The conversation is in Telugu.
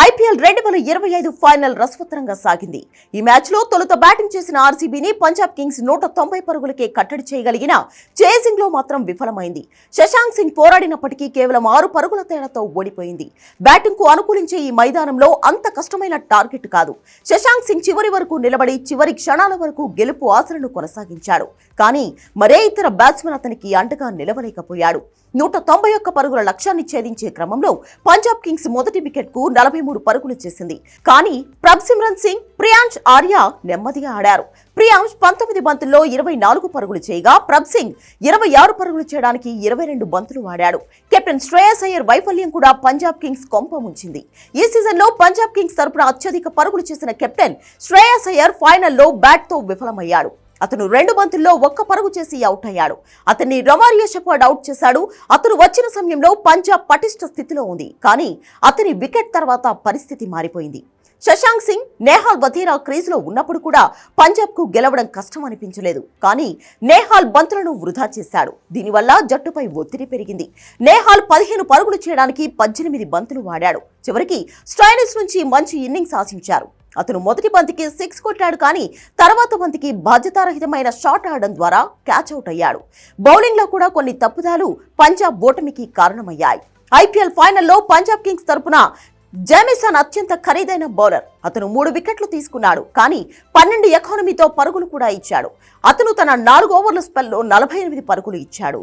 I ఐపీఎల్ రెండు వేల ఇరవై ఐదు ఫైనల్ రసవత్తరంగా సాగింది. ఈ మ్యాచ్లో తొలుత బ్యాటింగ్ చేసిన ఆర్సీబీని పంజాబ్ కింగ్స్ నూట తొంభై పరుగులకే కట్టడి చేయగలిగిన చేసింగ్లో మాత్రం విఫలమైంది. శశాంక్ సింగ్ పోరాడినప్పటికీ కేవలం ఆరు పరుగుల తేడాతో ఓడిపోయింది. బ్యాటింగ్కు అనుకూలించే ఈ మైదానంలో అంత కష్టమైన టార్గెట్ కాదు. శశాంక్ సింగ్ చివరి వరకు నిలబడి చివరి క్షణాల వరకు గెలుపు ఆశలను కొనసాగించాడు. కానీ మరే ఇతర బ్యాట్స్మెన్ అతనికి అండగా నిలవలేకపోయాడు. నూట తొంభై ఒక్క పరుగుల లక్ష్యాన్ని ఛేదించే క్రమంలో పంజాబ్ కింగ్స్ మొదటి వికెట్కు నలభై మూడు పరుగులు చేసింది. కానీ ప్రభ్ సిమ్రన్ సింగ్ ప్రియాంష్ ఆర్య నెమ్మదిగా ఆడారు. ప్రియాంష్ పంతొమ్మిది బంతుల్లో ఇరవై నాలుగు పరుగులు చేయగా ప్రభ్ సింగ్ ఇరవై ఆరు పరుగులు చేయడానికి ఇరవై రెండు బంతులు ఆడాడు. కెప్టెన్ శ్రేయస్ అయ్యర్ వైఫల్యం కూడా పంజాబ్ కింగ్స్ కొంప ముంచింది. ఈ సీజన్లో పంజాబ్ కింగ్స్ తరపున అత్యధిక పరుగులు చేసిన కెప్టెన్ శ్రేయస్ అయ్యర్ ఫైనల్లో బ్యాట్తో విఫలమయ్యాడు. అతను రెండు బంతుల్లో ఒక్క పరుగు చేసి అవుట్ అయ్యాడు. అతన్ని రమారియా షెఫర్డ్ అవుట్ చేశాడు. అతను వచ్చిన సమయంలో పంజాబ్ పటిష్ట స్థితిలో ఉంది. కానీ అతని వికెట్ తర్వాత పరిస్థితి మారిపోయింది. శశాంక్ సింగ్ నేహాల్ వధీరా క్రీజులో ఉన్నప్పుడు కూడా పంజాబ్కు గెలవడం కష్టం అనిపించలేదు. కానీ నేహాల్ బంతులను వృధా చేశాడు. దీనివల్ల జట్టుపై ఒత్తిడి పెరిగింది. నేహాల్ పదిహేను పరుగులు చేయడానికి పద్దెనిమిది బంతులు వాడాడు. చివరికి స్టైనిస్ నుంచి మంచి ఇన్నింగ్స్ ఆశించారు. అతను మొదటి బంతికి సిక్స్ కొట్టాడు కానీ తర్వాత బంతికి బాధ్యతారహితమైన షాట్ ఆడడం ద్వారా క్యాచ్ అవుట్ అయ్యాడు. బౌలింగ్లో కూడా కొన్ని తప్పుదాలు పంజాబ్ ఓటమికి కారణమయ్యాయి. ఐపీఎల్ ఫైనల్లో పంజాబ్ కింగ్స్ తరపున జామిసన్ అత్యంత ఖరీదైన బౌలర్. అతను మూడు వికెట్లు తీసుకున్నాడు కానీ పన్నెండు ఎకానమీతో పరుగులు కూడా ఇచ్చాడు. అతను తన నాలుగు ఓవర్ల స్పెల్లో నలభై ఎనిమిది పరుగులు ఇచ్చాడు.